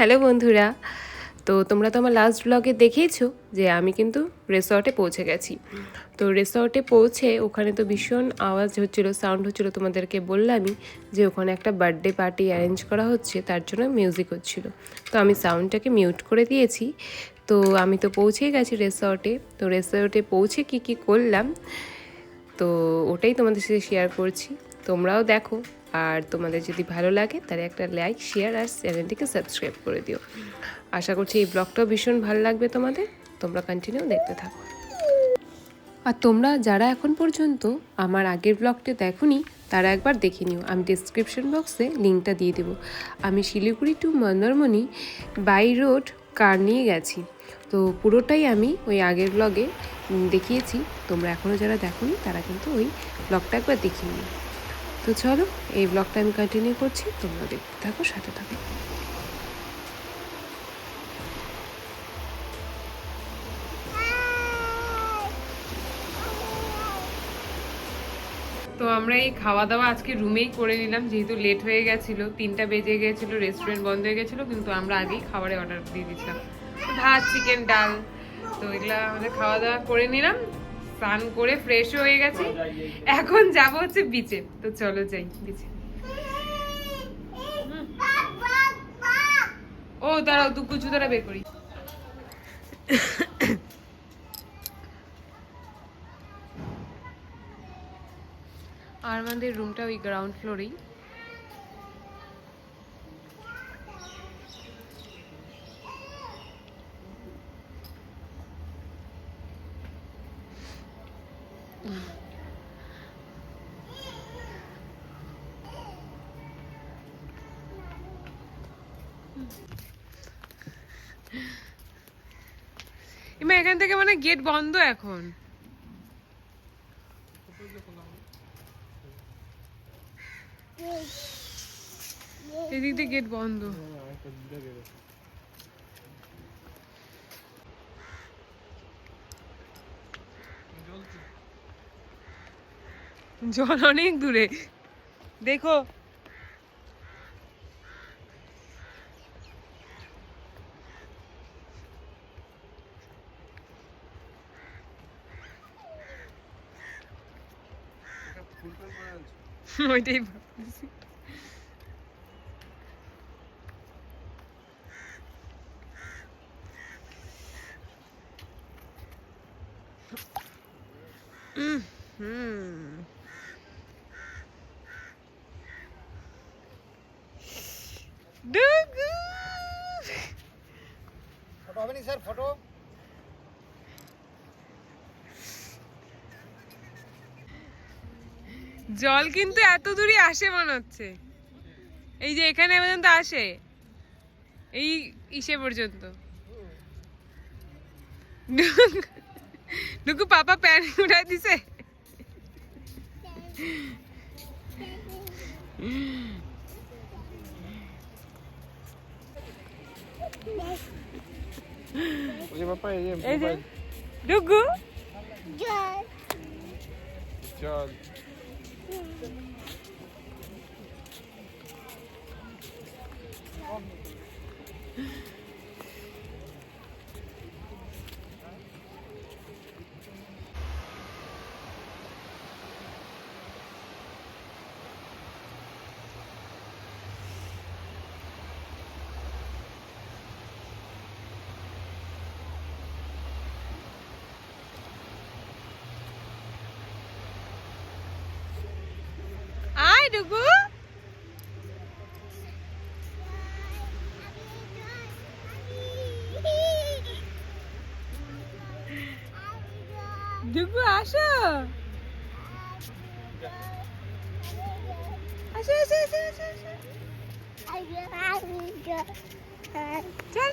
Hello বন্ধুরা, তো তোমরা তো আমার লাস্ট ব্লগে দেখেইছো যে আমি কিন্তু রিসর্টে পৌঁছে গেছি। তো রিসর্টে পৌঁছে ওখানে তো ভীষণ আওয়াজ হচ্ছিল সাউন্ড হচ্ছিল তোমাদেরকে বললামই যে ওখানে একটা বার্থডে পার্টি অ্যারেঞ্জ করা হচ্ছে, তার জন্য মিউজিক হচ্ছিল। তো আমি সাউন্ডটাকে মিউট করে দিয়েছি। তো আমি তো পৌঁছেই গেছি রিসর্টে তো রিসর্টে পৌঁছে কি কি করলাম, তো ওটাই তোমাদের সাথে শেয়ার করছি। তোমরাও দেখো। আর তোমাদের যদি ভালো লাগে, তাহলে একটা লাইক শেয়ার আর চ্যানেলটিকে সাবস্ক্রাইব করে দিও। আশা করছি এই ব্লগটাও ভীষণ ভালো লাগবে তোমাদের। তোমরা কন্টিনিউ দেখতে থাকো। আর তোমরা যারা এখন পর্যন্ত আমার আগের ব্লগটি দেখোনি, তারা একবার দেখে নিও। আমি ডিসক্রিপশন বক্সে লিঙ্কটা দিয়ে দেবো। আমি Siliguri to Mandarmani by road car নিয়ে গেছি। তো পুরোটাই আমি ওই আগের ব্লগে দেখিয়েছি। তোমরা এখনও যারা দেখোনি, তারা কিন্তু ওই ব্লগটা একবার দেখিয়ে নিও। তো চলো, এই ব্লগটা আমি কন্টিনিউ করছি। তোমরা দেখতে থাকো, সাথে থাকো। তো আমরা এই খাওয়া দাওয়া আজকে রুমেই করে নিলাম, যেহেতু লেট হয়ে গেছিল, তিনটা বেজে গেছিল রেস্টুরেন্ট বন্ধ হয়ে গেছিল, কিন্তু আমরা আগেই খাবারে অর্ডার দিয়ে দিয়েছিলাম। ভাত চিকেন ডাল, তো এগুলো আমাদের খাওয়া দাওয়া করে নিলাম। স্নান করে ফ্রেশ হয়ে গেছি। এখন যাব হচ্ছে বিচে তো চলো যাই বিচে ও, দাঁড়াও, দু কুচু দ্বারা বের করি। আর আমাদের রুমটা ওই গ্রাউন্ড ফ্লোরেই ইমা এখান থেকে মানে গেট বন্ধ এখন। এদিক দিয়ে গেট বন্ধ। জল অনেক দূরে দেখো। ওইটাই ভাবতেছি। উম, হুম। জল কিন্তু এত দূরই আসে মনে হচ্ছে। এই যে এখানে পর্যন্ত আসে। এই ইসে পর্যন্ত। ডুকু পাপা প্যান উঠাই দিছে। ওই যে বাপ্পা এই যে এই যে মোবাইল ডুগু চল আয় ডুগু ডুগু আসো আসো আসো আসো আসো আসো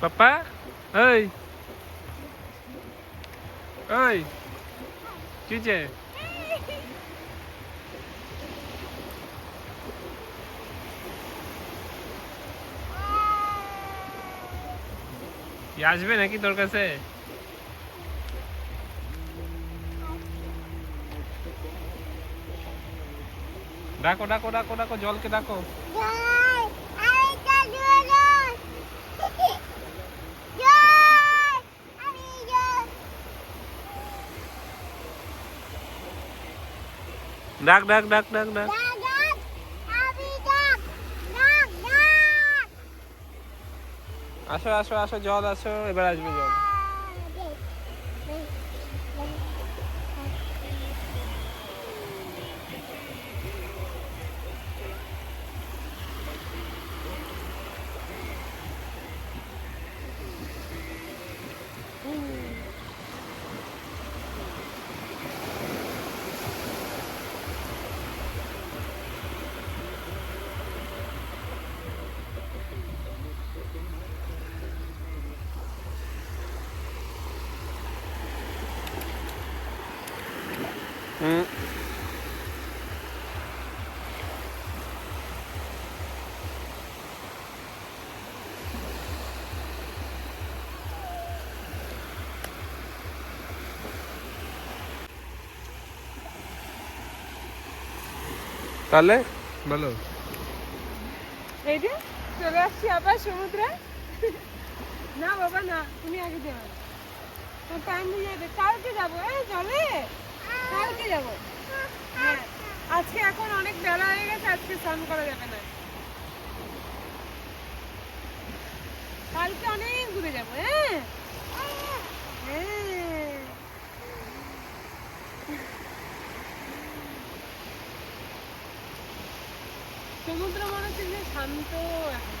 পাপা এই এই কি যে আসবে নাকি তোর কাছে? ডাকো ডাকো ডাকো ডাকো, জলকে ডাকো। ডাক ডাক ডাক ডাক ডাক। আসো আসো আসো জল আসো এবার আসবে জল। তাহলে? বলো। এই যে চলে আসছি আবার সমুদ্রে। না বাবা না তুমি আগে যাবে টাইম হয়ে যাবে। কালকে যাব এই চলে কালকে যাব। হ্যাঁ। আজকে এখন অনেক বেলা হয়ে গেছে, আজকে স্নান করা যাবে না। কালকে অনেক ঘুরে যাব হ্যাঁ। হ্যাঁ। সমুদ্র মনে হচ্ছে শান্ত এখন।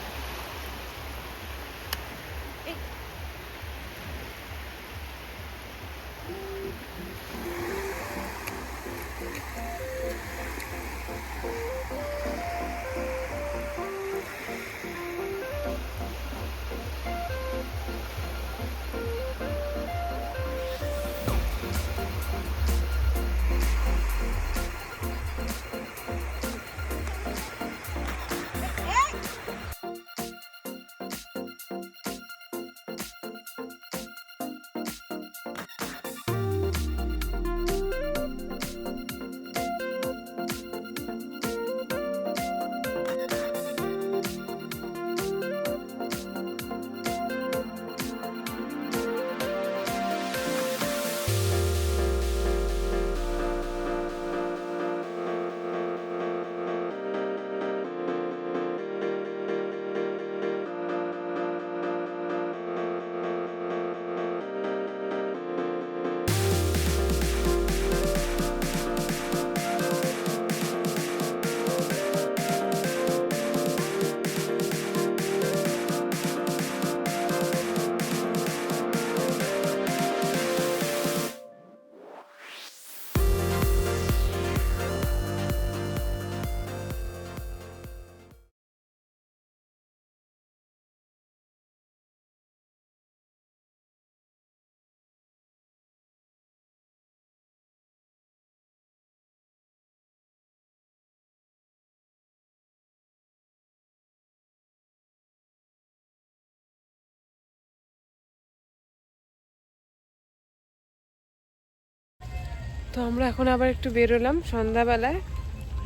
তো আমরা এখন আবার একটু বেরোলাম সন্ধ্যাবেলায়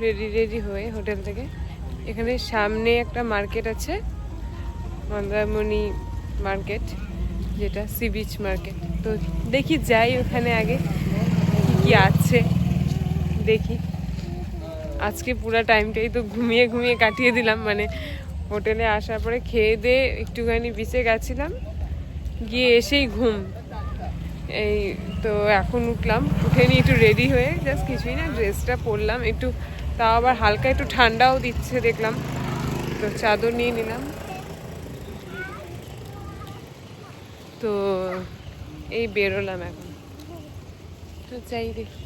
রেডি রেডি হয়ে হোটেল থেকে। এখানে সামনে একটা মার্কেট আছে মন্দারমণি মার্কেট, যেটা সি বিচ মার্কেট। তো দেখি যাই ওখানে আগে, কি আছে, দেখি। আজকে পুরো টাইমটাই তো ঘুমিয়ে ঘুমিয়ে কাটিয়ে দিলাম মানে হোটেলে আসার পরে খেয়ে দিয়ে একটুখানি বিচে গেছিলাম, গিয়ে এসেই ঘুম। এই তো এখন উঠলাম। উঠে নিয়ে একটু রেডি হয়ে জাস্ট কিছুই না ড্রেসটা পরলাম, একটু তাও আবার হালকা একটু ঠান্ডাও দিচ্ছে দেখলাম। তো চাদর নিয়ে নিলাম। তো এই বেরোলাম এখন। তো যাই দেখি।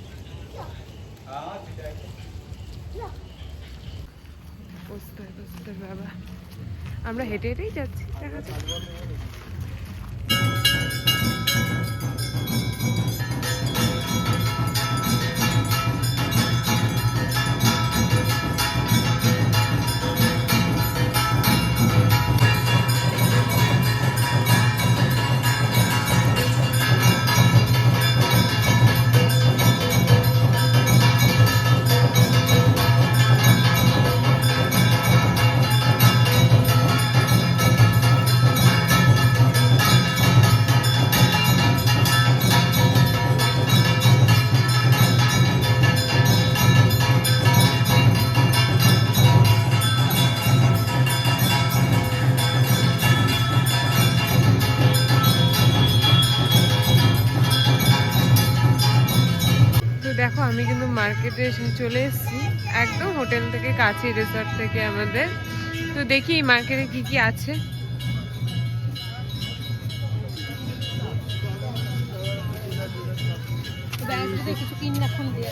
বাবা। আমরা হেঁটে হেঁটেই যাচ্ছি, দেখা যাক। মার্কেটে এসে চলে এসেছি। একদম হোটেল থেকে কাছে রিসর্ট থেকে আমাদের। তো দেখি মার্কেটে কি কি আছে। কিছু কিন এখন দিয়ে।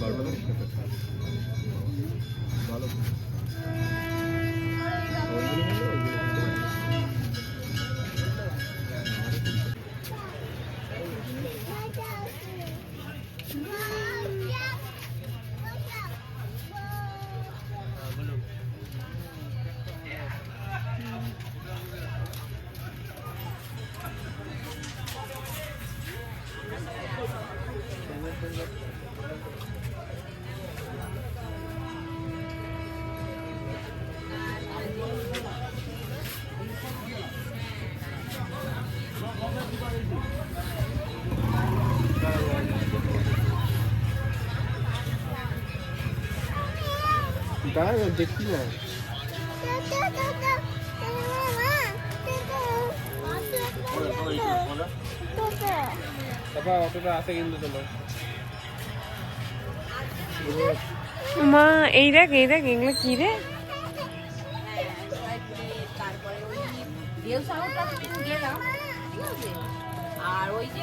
বারোটা দাঁড়া দেখি না। অতটা আছে কিন্তু মা এই দেখ এই দেখ এগুলো কি রে? আর ওই যে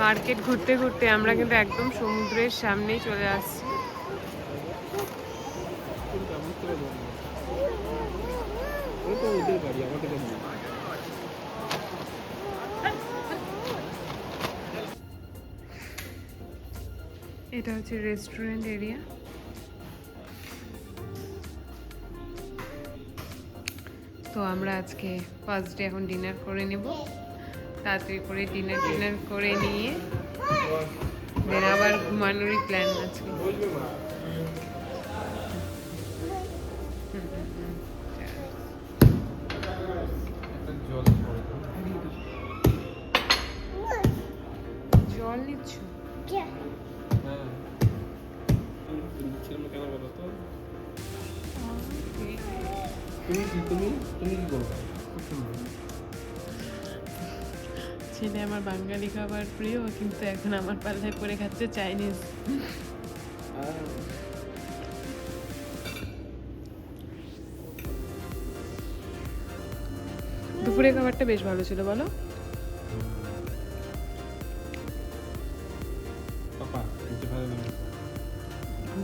মার্কেট ঘুরতে ঘুরতে আমরা কিন্তু একদম সমুদ্রের সামনেই চলে আসছি। এটা হচ্ছে রেস্টুরেন্ট এরিয়া তো আমরা আজকে ফার্স্ট ডে এখন ডিনার করে নেব। তাড়াতাড়ি করে ডিনার ডিনার করে নিয়ে দেন আবার ঘুমানোরই প্ল্যান আজকে তুমি কি তুমি তুমি কি করবে? ছেলে আমার বাঙালি খাবার প্রিয় কিন্তু এখন আমার পাল্লায় পরে খাচ্ছে চাইনিজ। দুপুরে খাবারটা বেশ ভালো ছিল বলো।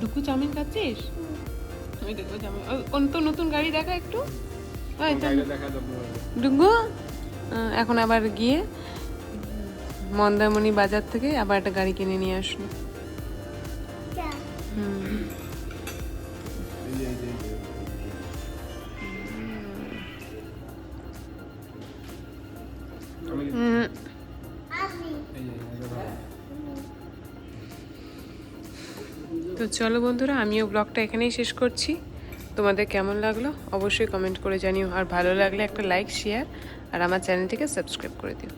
ডুকু চাউমিন খাচ্ছিস? ওই দেখব ওর তো নতুন গাড়ি দেখা একটু? আহ, এখন আবার গিয়ে মন্দারমণি বাজার থেকে আবার একটা গাড়ি কিনে নিয়ে আসলো হুম। চলো বন্ধুরা, আমিও ব্লগটা এখানেই শেষ করছি। তোমাদের কেমন লাগল? অবশ্যই কমেন্ট করে জানিও। আর ভালো লাগলে একটা লাইক শেয়ার আর আমার চ্যানেলটিকে সাবস্ক্রাইব করে দিও।